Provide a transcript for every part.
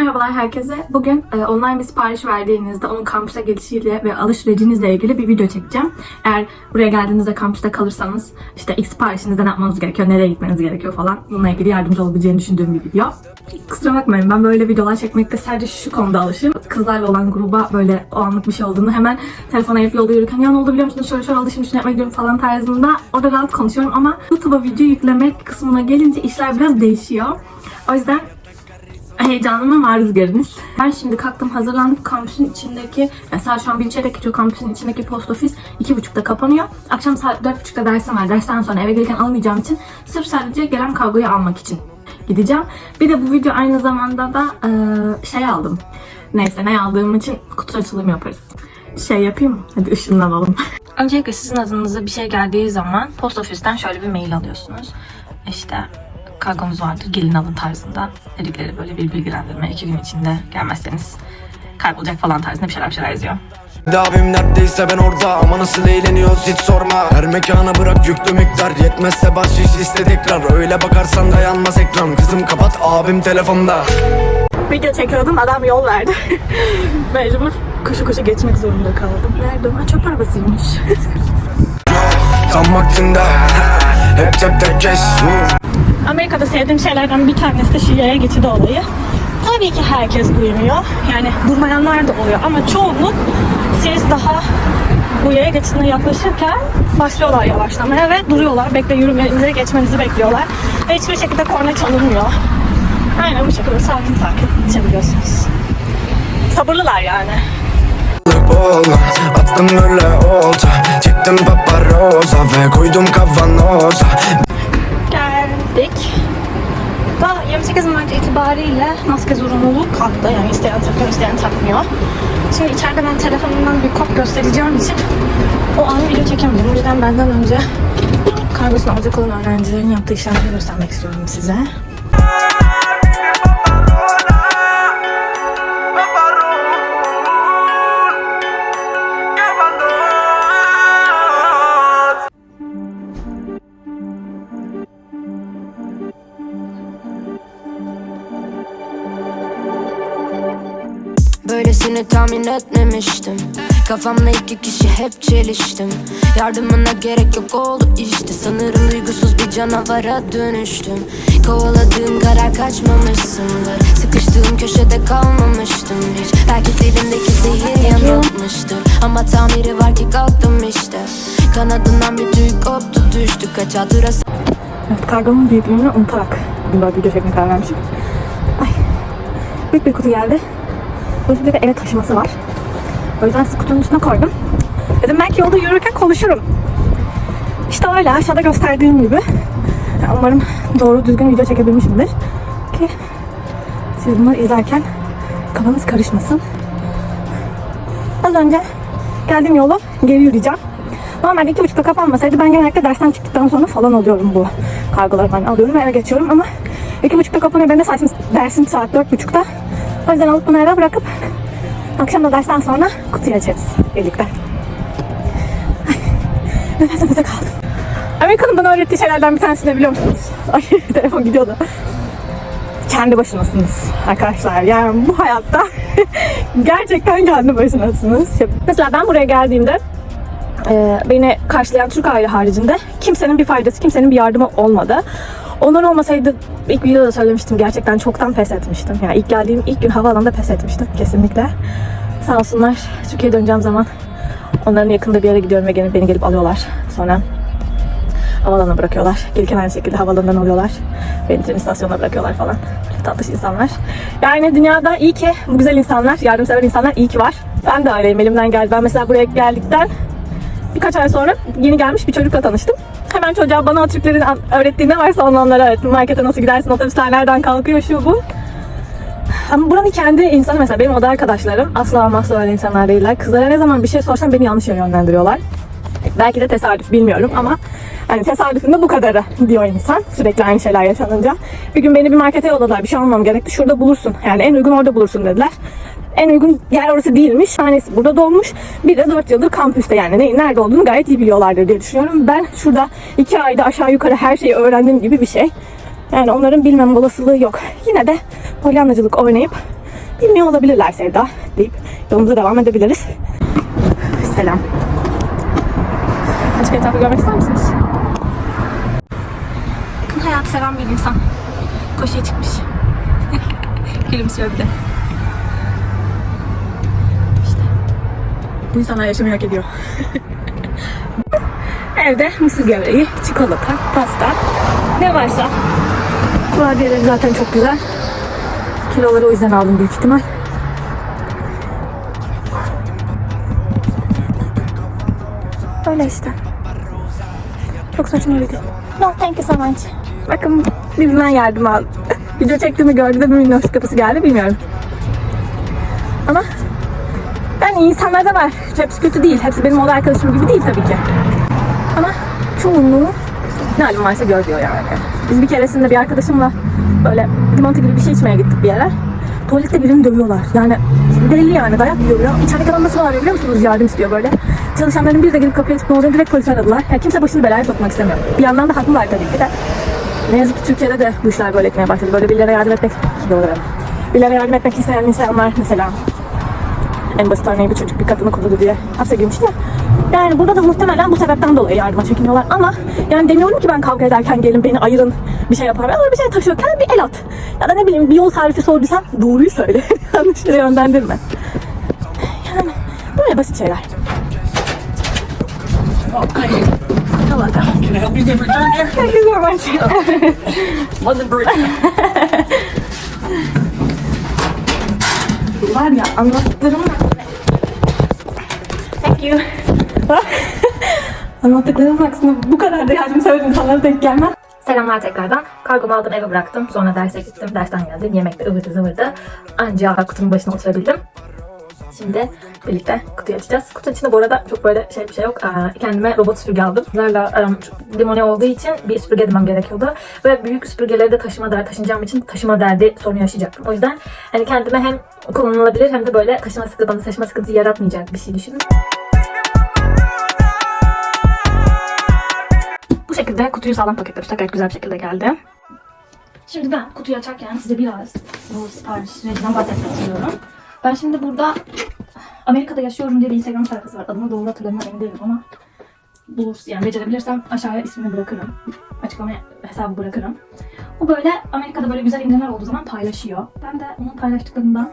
Merhabalar herkese. Bugün e, online bir sipariş verdiğinizde onun kampüse gelişiyle ve alış sürecinizle ilgili bir video çekeceğim. Eğer buraya geldiğinizde kampüste kalırsanız işte ilk siparişinizde ne yapmanız gerekiyor, nereye gitmeniz gerekiyor falan bununla ilgili yardımcı olabileceğini düşündüğüm bir video. Kusura bakmayın ben böyle videolar çekmekte sadece şu konuda alışım. Kızlarla olan gruba böyle o anlık bir şey olduğunu hemen telefona yapıp yolda yürürken ya ne oldu biliyor musunuz şöyle şöyle şimdi şunu yapmaya gidiyorum falan tarzında orada rahat konuşuyorum ama YouTube'a video yüklemek kısmına gelince işler biraz değişiyor. O yüzden heyecanıma maruz görünüz. Ben şimdi kalktım hazırlandım. Kampüsün içindeki, yani saat şu an bir çeyrek geçiyor. Kampüsün içindeki post ofis iki buçukta kapanıyor. Akşam saat dört buçukta dersim var. Dersten sonra eve gelirken alamayacağım için sırf sadece gelen kargoyu almak için gideceğim. Bir de bu video aynı zamanda da eee, şey aldım. Neyse ne aldığım için kutu açılımı yaparız. Şey yapayım mı? Hadi ışınlanalım. Öncelikle sizin adınıza bir şey geldiği zaman post ofisten şöyle bir mail alıyorsunuz. İşte kargonuz vardır gelin alın tarzında dedikleri böyle bir bilgilendirme iki gün içinde gelmezseniz kaybolacak falan tarzında bir şeyler bir şeyler yazıyor. Abim neredeyse ben orada ama nasıl eğleniyoruz hiç sorma Her mekana bırak yüklü miktar Yetmezse bahşiş iste tekrar Öyle bakarsan dayanmaz ekran Kızım kapat abim telefonda Video çekiyordum adam yol verdi. Mecbur koşu koşu geçmek zorunda kaldım. Nerede o? Ha, çöp arabasıymış. Tam vaktinde Hep cepte keş Amerika'da sevdiğim şeylerden bir tanesi de şu yaya geçidi olayı. Tabii ki herkes uymuyor. Yani durmayanlar da oluyor ama çoğunluk siz daha bu yaya geçidine yaklaşırken başlıyorlar yavaşlamaya ve duruyorlar. Bekle yürümenizi, geçmenizi bekliyorlar. Ve hiçbir şekilde korna çalınmıyor. Aynen bu şekilde sakin sakin geçebiliyorsunuz. Sabırlılar yani. Attım böyle olta Çektim paparoza Ve koydum kavanoza geldik. Daha 28 Mart itibariyle maske zorunluluğu kalktı. Yani isteyen takıyor, isteyen takmıyor. Şimdi içeride ben telefonumdan bir kop göstereceğim için o anı video çekemedim. O yüzden benden önce kargosunu alacak olan öğrencilerin yaptığı işlemleri göstermek istiyorum size. Böylesini tahmin etmemiştim. Kafamla iki kişi hep çeliştim. Yardımına gerek yok oldu işte. Sanırım duygusuz bir canavara dönüştüm. Kovaladığım karar kaçmamışsındır. Sıkıştığım köşede kalmamıştım hiç. Belki dilimdeki zehir yanıltmıştır. Ama tamiri var ki kalktım işte. Kanadından bir tüy koptu düştü. Kaç hatıra Evet, kargonun büyüklüğünü unutarak bugün böyle video çekmeye karar vermişim. Ay, büyük bir kutu geldi. İçinde bir eve taşıması var. O yüzden sizi kutunun üstüne koydum. Dedim belki yolda yürürken konuşurum. İşte öyle aşağıda gösterdiğim gibi. Umarım doğru düzgün video çekebilmişimdir. Ki siz bunları izlerken kafanız karışmasın. Az önce geldiğim yolu geri yürüyeceğim. Normalde iki buçukta kapanmasaydı ben genellikle dersten çıktıktan sonra falan alıyorum bu kargoları ben alıyorum ve eve geçiyorum ama iki buçukta kapanıyor. Benim de saatim, dersim saat dört buçukta. O yüzden alıp bunu eve bırakıp akşam da dersten sonra kutuyu açarız birlikte. Ay, nefes nefese kaldım. Amerika'nın bana öğrettiği şeylerden bir tanesi ne biliyor musunuz? Ay telefon gidiyordu. Kendi başınasınız arkadaşlar. Yani bu hayatta gerçekten kendi başınasınız. Mesela ben buraya geldiğimde ee, beni karşılayan Türk aile haricinde kimsenin bir faydası, kimsenin bir yardımı olmadı. Onlar olmasaydı ilk videoda da söylemiştim gerçekten çoktan pes etmiştim. Yani ilk geldiğim ilk gün havaalanında pes etmiştim kesinlikle. Sağ olsunlar Türkiye'ye döneceğim zaman onların yakında bir yere gidiyorum ve gene beni gelip alıyorlar. Sonra havaalanına bırakıyorlar. Gelirken aynı şekilde havaalanından alıyorlar. Beni tren istasyonuna bırakıyorlar falan. Tatlış insanlar. Yani dünyada iyi ki bu güzel insanlar, yardımsever insanlar iyi ki var. Ben de öyleyim elimden geldi. Ben mesela buraya geldikten birkaç ay sonra yeni gelmiş bir çocukla tanıştım. Hemen çocuğa bana Türklerin öğrettiği ne varsa onu onlara öğrettim. Markete nasıl gidersin, otobüsler nereden kalkıyor, şu bu. Ama buranın kendi insanı mesela benim oda arkadaşlarım asla asla öyle insanlar değiller. Kızlara ne zaman bir şey sorsam beni yanlış yönlendiriyorlar. Belki de tesadüf bilmiyorum ama hani tesadüfün de bu kadarı diyor insan sürekli aynı şeyler yaşanınca. Bir gün beni bir markete yolladılar bir şey almam gerekti şurada bulursun yani en uygun orada bulursun dediler. En uygun yer orası değilmiş. Tanesi burada doğmuş. Bir de 4 yıldır kampüste yani neyin nerede olduğunu gayet iyi biliyorlardır diye düşünüyorum. Ben şurada 2 ayda aşağı yukarı her şeyi öğrendiğim gibi bir şey. Yani onların bilmem olasılığı yok. Yine de polyanlacılık oynayıp bilmiyor olabilirler Sevda deyip yolumuza devam edebiliriz. Selam. Açık etrafı görmek ister misiniz? Bakın hayatı seven bir insan. Koşuya çıkmış. Gülümsüyor bir de. İşte. Bu insanlar yaşamayı hak ediyor. Evde mısır gevreği, çikolata, pasta, ne varsa. Kurabiyeleri zaten çok güzel. Kiloları o yüzden aldım büyük ihtimal. Öyle işte. Çok saçma bir video. No, thank you so much. Bakın birinden yardım aldım. Video çektiğimi gördü de bir minnoş kapısı geldi bilmiyorum. Ama yani insanlar da var. Hepsi kötü değil. Hepsi benim olay arkadaşım gibi değil tabii ki. Ama çoğunluğu ne halim varsa gör diyor yani. Biz bir keresinde bir arkadaşımla böyle limonata gibi bir şey içmeye gittik bir yere. Tuvalette birini dövüyorlar. Yani belli yani dayak yiyor ya. İçerideki adam nasıl bağırıyor biliyor musunuz? Yardım istiyor böyle. Çalışanların biri de gelip kapıya tıkma olunca direkt polis aradılar. Yani kimse başını belaya sokmak istemiyor. Bir yandan da haklılar tabii ki de. Ne yazık ki Türkiye'de de bu işler böyle etmeye başladı. Böyle birilere yardım etmek, doğru. Birilere yardım etmek isteyen insanlar mesela en basit örneği bir çocuk bir kadını kolladı diye hapse girmişti ya. Yani burada da muhtemelen bu sebepten dolayı yardıma çekiniyorlar ama yani demiyorum ki ben kavga ederken gelin beni ayırın bir şey yapar. Ama bir şey taşıyorken bir el at. Ya da ne bileyim bir yol tarifi sorduysan doğruyu söyle. Yanlış yere yönlendirme. Yani böyle basit şeyler. Thank you so much. Var ya anlattıklarım Thank you. Anlattıklarım aksine bu kadar da yardım seven insanlara denk gelmem. Selamlar tekrardan. Kargomu aldım eve bıraktım. Sonra derse gittim. Dersten geldim. Yemekte ıvırdı zıvırdı. Anca kutunun başına oturabildim. Şimdi birlikte kutuyu açacağız. Kutunun içinde bu arada çok böyle şey bir şey yok. Aa, kendime robot süpürge aldım. Bunlarla aram limone olduğu için bir süpürge edinmem gerekiyordu. Ve büyük süpürgeleri de taşıma derdi taşınacağım için taşıma derdi sorunu yaşayacaktım. O yüzden hani kendime hem kullanılabilir hem de böyle taşıma sıkıntı, bana taşıma sıkıntı yaratmayacak bir şey düşündüm. Şekilde kutuyu sağlam paketlemişler. Gayet güzel bir şekilde geldi. Şimdi ben kutuyu açarken size biraz bu sipariş sürecinden bahsetmek istiyorum. Ben şimdi burada Amerika'da yaşıyorum diye bir Instagram sayfası var. Adını doğru hatırlamıyorum emin değilim ama bulursun yani becerebilirsem aşağıya ismini bırakırım. Açıklamaya hesabı bırakırım. O böyle Amerika'da böyle güzel indirimler olduğu zaman paylaşıyor. Ben de onun paylaştıklarından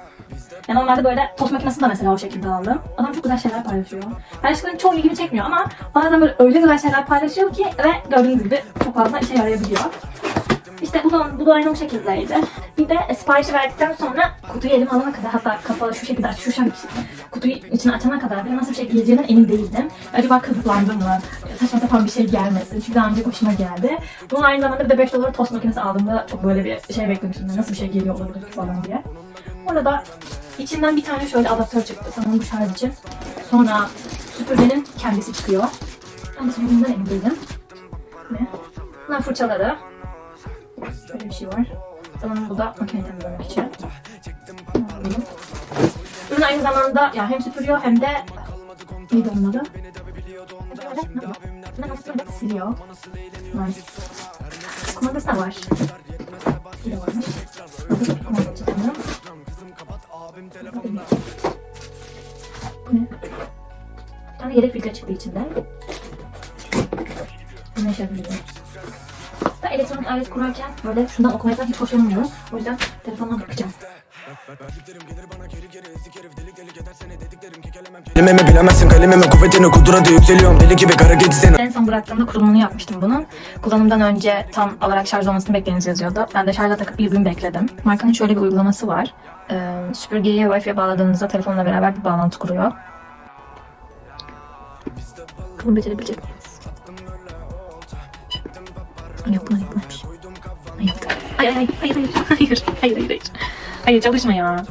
yani normalde böyle tost makinesi de mesela o şekilde aldım. Adam çok güzel şeyler paylaşıyor. Paylaştıkların çoğu ilgimi çekmiyor ama bazen böyle öyle güzel şeyler paylaşıyor ki ve gördüğünüz gibi çok fazla işe yarayabiliyor. İşte bu da, bu da aynı o şekildeydi. Bir de siparişi verdikten sonra kutuyu elime alana kadar hatta kapalı şu şekilde aç, şu kutuyu içine açana kadar bile nasıl bir şey geleceğinden emin değildim. Acaba kazıklandım mı? Saçma sapan bir şey gelmesin. Çünkü daha önce hoşuma geldi. Bunun aynı zamanda bir de 5 dolara tost makinesi aldığımda çok böyle bir şey beklemiştim. Nasıl bir şey geliyor olabilir falan diye. Orada içinden bir tane şöyle adaptör çıktı. Sanırım bu şarj için. Sonra süpürgenin kendisi çıkıyor. Ben süpürgeden emin değilim. Ve bunlar fırçaları. Böyle bir şey var. Sanırım bu da makine temizlemek için. Ürün aynı zamanda ya hem süpürüyor hem de neydi onun adı? Siliyor. Nice. Kumandası da var. Yedek filtre çıktı içinde. Ne şey yapabilirim? Ben elektronik alet kurarken böyle şundan okumaktan hiç hoşlanmıyorum. O yüzden telefondan bakacağım. Kelimemi bilemezsin kalemime kuvvetini kudurada yükseliyorum Deli gibi kara kedi seni En son bıraktığımda kurulumunu yapmıştım bunun. Kullanımdan önce tam olarak şarj olmasını bekleyiniz yazıyordu. Ben de şarja takıp bir gün bekledim. Markanın şöyle bir uygulaması var. Ee, süpürgeyi Wi-Fi'ye bağladığınızda telefonla beraber bir bağlantı kuruyor. Bunu becerebilecek miyiz? Yok buna yapılmış. Ay yaptı. Ay ay ay hayır hayır hayır hayır hayır hayır. Hayır çalışma ya.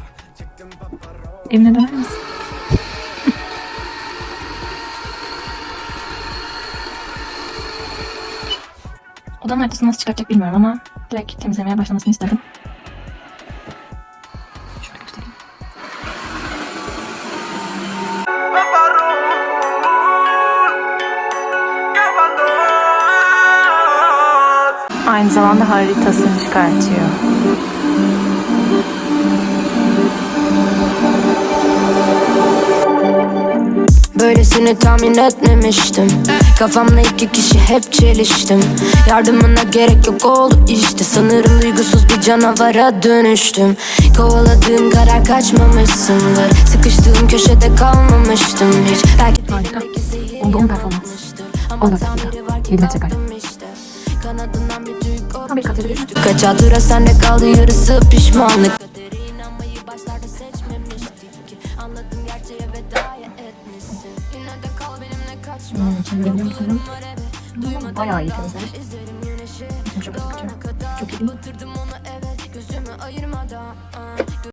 Emine döner misin? Odanın arkasını nasıl çıkartacak bilmiyorum ama direkt temizlemeye başlamasını istedim. aynı zamanda haritasını çıkartıyor. Böylesini tahmin etmemiştim. Kafamla iki kişi hep çeliştim. Yardımına gerek yok oldu işte. Sanırım duygusuz bir canavara dönüştüm. Kovaladığım karar kaçmamışsındır. Sıkıştığım köşede kalmamıştım hiç. Belki Harika. Oldu 10 performans. 10 dakika 20 çeker Kaç hatıra sende kaldı yarısı pişmanlık. Kaderi inanmayı başlarda seçmemiştik ki. Anladım gerçeğe vedaya etmişsin. Yine de kal benimle kaçma. Hmm, bayağı iyi temizlemiş Çok iyi Çok iyi. Batırdım onu evet. Gözümü ayırmadan.